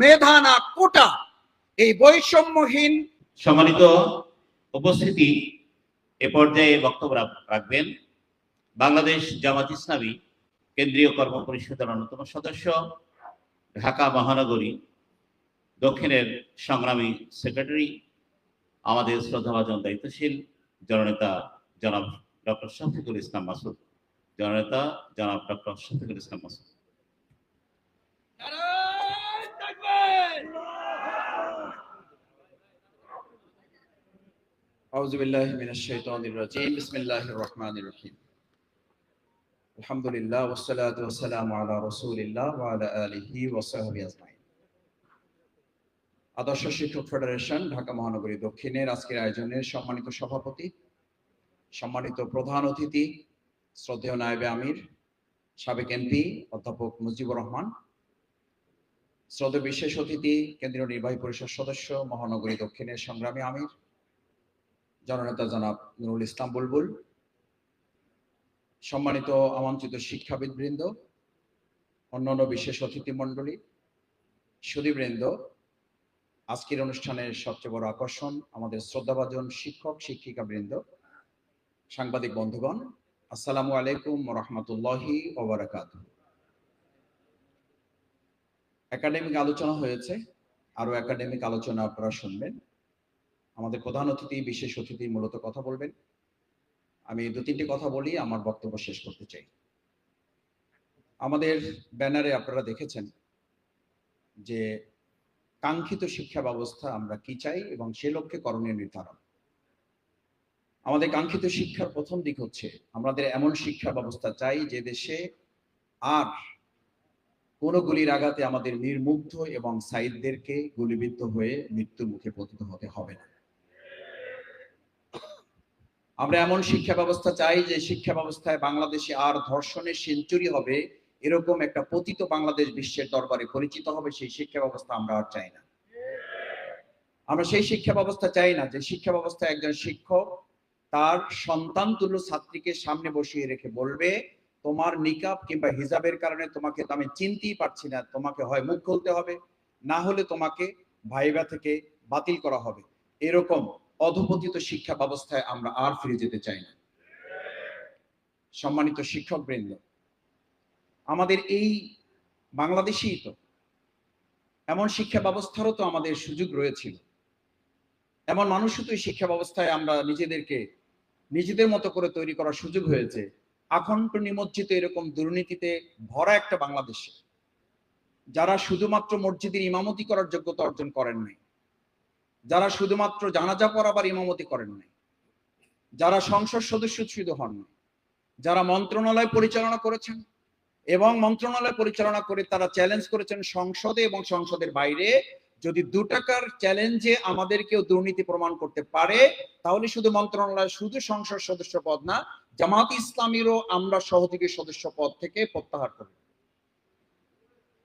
মেধা না কোটা, এই বৈষম্যহীন সম্মানিত উপস্থিতি এ পর্যায়ে বক্তব্য রাখবেন। বাংলাদেশ জামাত ইসলামী কেন্দ্রীয় কর্ম পরিষদের অন্যতম সদস্য, ঢাকা মহানগরী দক্ষিণের সংগ্রামী সেক্রেটারি, আমাদের শ্রদ্ধাভাজন দায়িত্বশীল জননেতা জনাব ডক্টর শফিকুল ইসলাম মাসুদ। জননেতা জনাব ডক্টর শফিকুল ইসলাম মাসুদ। أعوذ بالله من الشيطان الرجيم بسم الله الرحمن الرحيم الحمد لله والصلاة والسلام على رسول الله وعلى آله وصحبه أجمعين আদর্শ শিক্ষক ফেডারেশন ঢাকা মহানগরী দক্ষিণের আজকের আয়োজনের সম্মানিত সভাপতি সম্মানিত প্রধান অতিথি শ্রদ্ধেয় নায়েবে আমির সাবেক এমপি অধ্যাপক মুজিবুর রহমান শ্রদ্ধেয় বিশেষ অতিথি কেন্দ্রীয় নির্বাহী পরিষদ সদস্য মহানগরী দক্ষিণের সংগ্রামী আমির জননেতা জনাব নুরুল ইসলাম বুলবুল, সম্মানিত আমন্ত্রিত শিক্ষাবিদ বৃন্দ অন্যান্য বিশেষ অতিথি মণ্ডলী সুদীবৃন্দ, আজকের অনুষ্ঠানের সবচেয়ে বড় আকর্ষণ আমাদের শ্রদ্ধাভাজন শিক্ষক শিক্ষিকা বৃন্দ সাংবাদিক বন্ধুগণ, আসসালামু আলাইকুম রহমতুল্লাহি ওবরাকাত একাডেমিক আলোচনা হয়েছে আরও একাডেমিক আলোচনা আপনারা শুনবেন। আমাদের প্রধান অতিথি, বিশেষ অতিথি মূলত কথা বলবেন। আমি দু তিনটি কথা বলি, আমার বক্তব্য শেষ করতে চাই। আমাদের ব্যানারে আপনারা দেখেছেন যে কাঙ্ক্ষিত শিক্ষা ব্যবস্থা আমরা কি চাই এবং সে লক্ষ্যে করণীয় নির্ধারণ। আমাদের কাঙ্ক্ষিত শিক্ষার প্রথম দিক হচ্ছে, আমাদের এমন শিক্ষা ব্যবস্থা চাই যে দেশে আর কোনো গুলির আঘাতে আমাদের নির্মুগ্ধ এবং সাইদদেরকে গুলিবিদ্ধ হয়ে মৃত্যুর মুখে পতিত হতে হবে না। আমরা এমন শিক্ষা ব্যবস্থা চাই যে শিক্ষা ব্যবস্থায় বাংলাদেশে আর ধর্ষণের সেঞ্চুরি হবে, এরকম একটা পতিত বাংলাদেশ বিশ্বের দরবারে পরিচিত হবে, সেই শিক্ষা ব্যবস্থা আমরা আর চাই না। আমরা সেই শিক্ষা ব্যবস্থা চাই না যে শিক্ষা ব্যবস্থা একজন শিক্ষক তার সন্তান তুল্য ছাত্রীকে সামনে বসিয়ে রেখে বলবে, তোমার নিকাব কিংবা হিজাবের কারণে তোমাকে তো আমি চিনতেই পারছি না, তোমাকে হয় মুখ খুলতে হবে, না হলে তোমাকে ভাইবা থেকে বাতিল করা হবে। এরকম অধপতিত শিক্ষা ব্যবস্থায় আমরা আর ফিরে যেতে চাই না। সম্মানিত শিক্ষক বৃন্দ আমাদের এই বাংলাদেশেই তো এমন শিক্ষা ব্যবস্থারও তো আমাদের সুযোগ রয়েছিল। এমন মানুষও তো শিক্ষা ব্যবস্থায় আমরা নিজেদেরকে, নিজেদের মতো করে তৈরি করার সুযোগ হয়েছে। আখণ্ড নিমজ্জিত এরকম দুর্নীতিতে ভরা একটা বাংলাদেশে, যারা শুধুমাত্র মসজিদের ইমামতি করার যোগ্যতা অর্জন করেন নাই যারা শুধুমাত্র জানাজা পড়াবার ইমামতি করেন নাই, যারা সংসদ সদস্য শুধু হন নাই, যারা মন্ত্রণালয় পরিচালনা করেছেন এবং মন্ত্রণালয় পরিচালনা করে তারা চ্যালেঞ্জ করেছেন সংসদে এবং সংসদের বাইরে, যদি দু টাকার চ্যালেঞ্জে আমাদের কেউ দুর্নীতি প্রমাণ করতে পারে, তাহলে শুধু মন্ত্রণালয়, শুধু সংসদ সদস্য পদ না, জামাত ইসলামীরও আমরা সহযোগী সদস্য পদ থেকে প্রত্যাহার করি।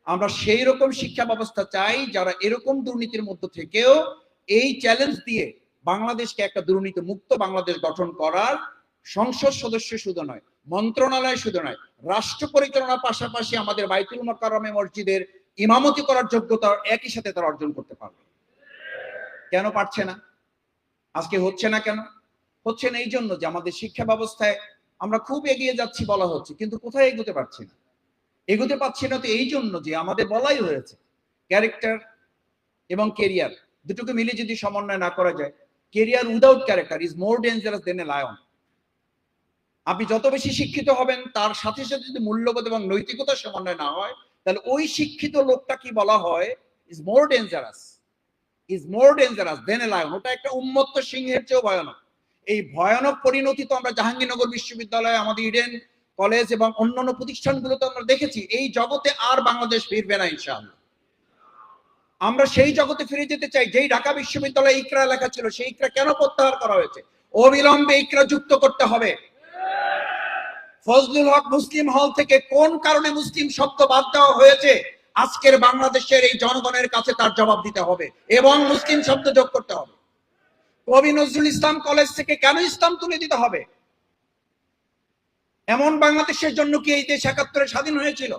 আমরা সেই রকম শিক্ষা ব্যবস্থা চাই যারা এরকম দুর্নীতির মধ্যে থেকেও এই চ্যালেঞ্জ দিয়ে বাংলাদেশকে একটা দুর্নীতি মুক্ত বাংলাদেশ গঠন করার সংসদ সদস্য শুধু নয়, মন্ত্রণালয় শুধু নয়, রাষ্ট্র পরিচালনার পাশাপাশি আমাদের বাইতুল মকারমে মসজিদের ইমামতি করার যোগ্যতা একই সাথে তারা অর্জন করতে পারবে। কেন পারছে না? আজকে হচ্ছে না কেন? হচ্ছে না এই জন্য যে আমাদের শিক্ষা ব্যবস্থায় আমরা খুব এগিয়ে যাচ্ছি বলা হচ্ছে, কিন্তু কোথায় এগোতে পারছি না? এগোতে পারছি না তো এই জন্য যে আমাদের বলাই হয়েছে ক্যারেক্টার এবং কেরিয়ার দুটোকে মিলে যদি সমন্বয় না করা যায় career without character is more dangerous than a lion আপনি যত বেশি শিক্ষিত হবেন, তার সাথে সাথে যদি মূল্যবোধ এবং নৈতিকতার সমন্বয় না হয়, তাহলে ওই শিক্ষিত লোকটা কি বলা হয় is more dangerous is more dangerous than a lion ওটা একটা উন্মত্ত সিংহের চেয়েও ভয়ানক। এই ভয়ানক পরিণতি তো আমরা জাহাঙ্গীরনগর বিশ্ববিদ্যালয়, আমাদের ইডেন কলেজ এবং অন্যান্য প্রতিষ্ঠানগুলোতে আমরা দেখেছি, এই জগতে আর বাংলাদেশ ফিরবে না, ইনশাআল্লাহ। আমরা সেই জগতে ফিরে যেতে চাই, যেই ঢাকা বিশ্ববিদ্যালয়ে ইকরা লেখা ছিল, সেই ইকরা কেন প্রত্যাহার করা হয়েছে? অবিলম্বে ইকরা যুক্ত করতে হবে। ফজলুল হক মুসলিম হল থেকে কোন কারণে মুসলিম শব্দ বাদ দেওয়া হয়েছে? আজকের বাংলাদেশের এই জনগণের কাছে তার জবাব দিতে হবে এবং মুসলিম শব্দ যোগ করতে হবে। কবি নজরুল ইসলাম কলেজ থেকে কেন ইসলাম তুলে দিতে হবে? এমন বাংলাদেশের জন্য কি এই দেশ একাত্তরে স্বাধীন হয়েছিল?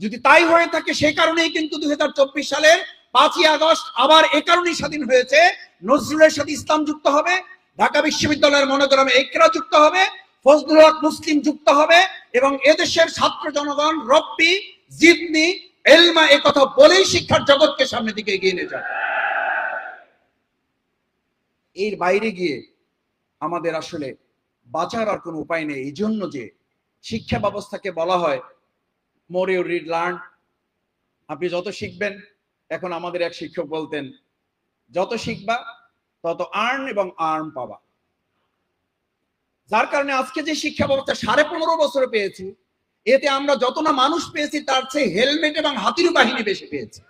যদি তাই হয়ে থাকে সেই কারণেই কিন্তু দুই হাজার চব্বিশ সালের পাঁচই আগস্ট আবার এ কারণেই স্বাধীন হয়েছে। নজরুলের সাথে ইসলাম যুক্ত হবে, ঢাকা বিশ্ববিদ্যালয়ের মনোগ্রামে একরা যুক্ত হবে, ফজলুল হক মুসলিম যুক্ত হবে এবং এদেশের ছাত্র জনগণ রব্বি, জিদনি, এলমা এ কথা বলেই শিক্ষার জগৎকে সামনের দিকে এগিয়ে নিয়ে যাবে। এর বাইরে গিয়ে আমাদের আসলে বাঁচার আর কোনো উপায় নেই। এই জন্য যে শিক্ষা ব্যবস্থাকে বলা হয় মোর ইউ রিড লার্ন আপনি যত শিখবেন, এখন আমাদের এক শিক্ষক বলতেন, যত শিখবা, তত আর্ন এবং আর্ন পাবা। যার কারণে আজকে যে শিক্ষা ব্যবস্থা সাড়ে পনেরো বছরে পেয়েছি, এতে আমরা যত না মানুষ পেয়েছি, তার চেয়ে হেলমেট এবং হাতির বাহিনী বেশি পেয়েছি।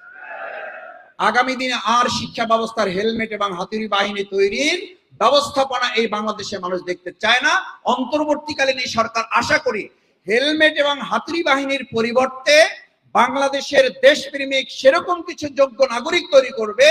আগামী দিনে আর শিক্ষা ব্যবস্থার হেলমেট এবং হাতির বাহিনী তৈরির ব্যবস্থাপনা এই বাংলাদেশে মানুষ দেখতে চায় না। অন্তর্বর্তীকালীন এই সরকার আশা করি হেলমেট এবং হাতুড়ি বাহিনীর পরিবর্তে বাংলাদেশের দেশপ্রেমিক সেরকম কিছু যোগ্য নাগরিক তৈরি করবে,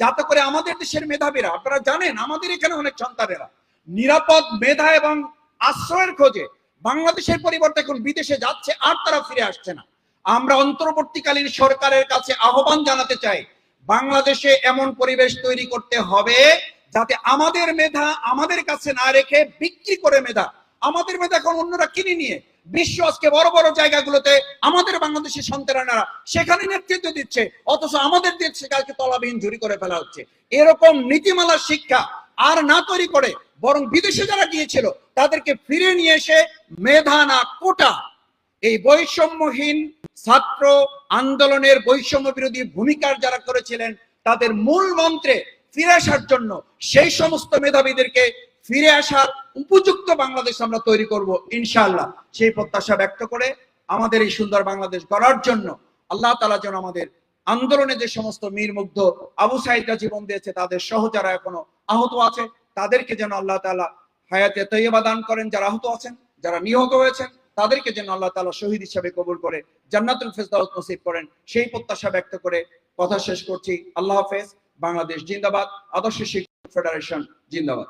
যাতে করে আমাদের দেশের মেধাবীরা, আপনারা জানেন আমাদের এখানে অনেক সন্তানেরা, নিরাপদ মেধা এবং আশ্রয়ের খোঁজে বাংলাদেশের পরিবর্তে এখন বিদেশে যাচ্ছে, আর তারা ফিরে আসছে না। আমরা অন্তর্বর্তীকালীন সরকারের কাছে আহ্বান জানাতে চাই, বাংলাদেশে এমন পরিবেশ তৈরি করতে হবে, যাতে আমাদের মেধা আমাদের কাছে না রেখে বিক্রি করে মেধা, আমাদের মেধা এখন অন্যরা কিনে নিয়ে বিশ্ব আজকে বড় বড় জায়গাগুলোতে আমাদের বাংলাদেশের সন্তানেরা সেখানে নেতৃত্ব দিচ্ছে, অথচ আমাদের দেশে কালকে তলাবিহীন ঝুরি করে ফেলা হচ্ছে। এরকম নীতিমালার শিক্ষা আর না তৈরি করে বরং বিদেশে যারা গিয়েছিল, তাদেরকে ফিরে নিয়ে এসে মেধা না কোটা। এই বৈষম্যহীন ছাত্র আন্দোলনের বৈষম্য বিরোধী ভূমিকার যারা করেছিলেন, তাদের মূল মন্ত্রে ফিরে আসার জন্য সেই সমস্ত মেধাবীদেরকে ফিরে আসার উপযুক্ত বাংলাদেশ আমরা তৈরি করব, ইনশাআল্লাহ। সেই প্রত্যাশা ব্যক্ত করে আমাদের এই সুন্দর বাংলাদেশ গড়ার জন্য আল্লাহ তালা যেন আমাদের আন্দোলনে যে সমস্ত মীর মুগ্ধ আবু সাইদরা জীবন দিয়েছে, তাদের সহ যারা এখনও আহত আছে, তাদেরকে যেন আল্লাহ তালা হায়াতে তৈবা দান করেন, যারা আহত আছেন, যারা নিহত হয়েছেন, তাদেরকে যেন আল্লাহ তালা শহীদ হিসাবে কবুল করে, জান্নাতুল ফেসদাউত নসিব করেন। সেই প্রত্যাশা ব্যক্ত করে কথা শেষ করছি। আল্লাহ হাফেজ। বাংলাদেশ জিন্দাবাদ। আদর্শ শিক্ষক ফেডারেশন জিন্দাবাদ।